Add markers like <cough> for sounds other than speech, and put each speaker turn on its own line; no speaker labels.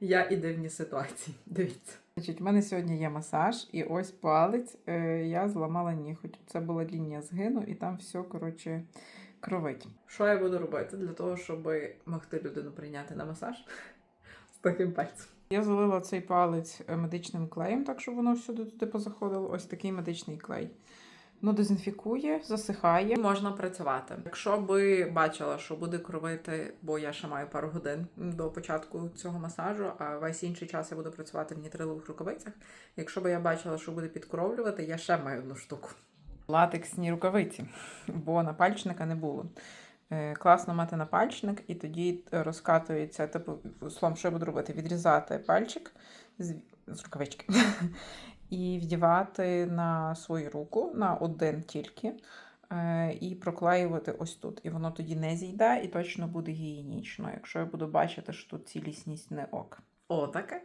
Я і дивні ситуації. <laughs> Дивіться. Значить, в мене сьогодні є масаж, і ось палець. Е, я зламала ніготь. Це була лінія згину, і там все, коротше, кровить. Що я буду робити для того, щоб могти людину прийняти на масаж <laughs> з таким пальцем? Я залила цей палець е, медичним клеєм, так щоб воно всюди туди позаходило. Ось такий медичний клей. Ну, дезінфікує, засихає. Можна працювати. Якщо би бачила, що буде кровити, бо я ще маю пару годин до початку цього масажу, а весь інший час я буду працювати в нітрилових рукавицях. Якщо би я бачила, що буде підкровлювати, я ще маю одну штуку. Латексні рукавиці, бо напальчника не було. Е, Класно мати напальчник, і тоді розкатується, типу, словом, що я буду робити? Відрізати пальчик з, з рукавички і вдівати на свою руку на один тільки. е, І проклеювати ось тут. І воно тоді не зійде і точно буде гігієнічно, якщо я буду бачити, що тут цілісність не ок. О, таке.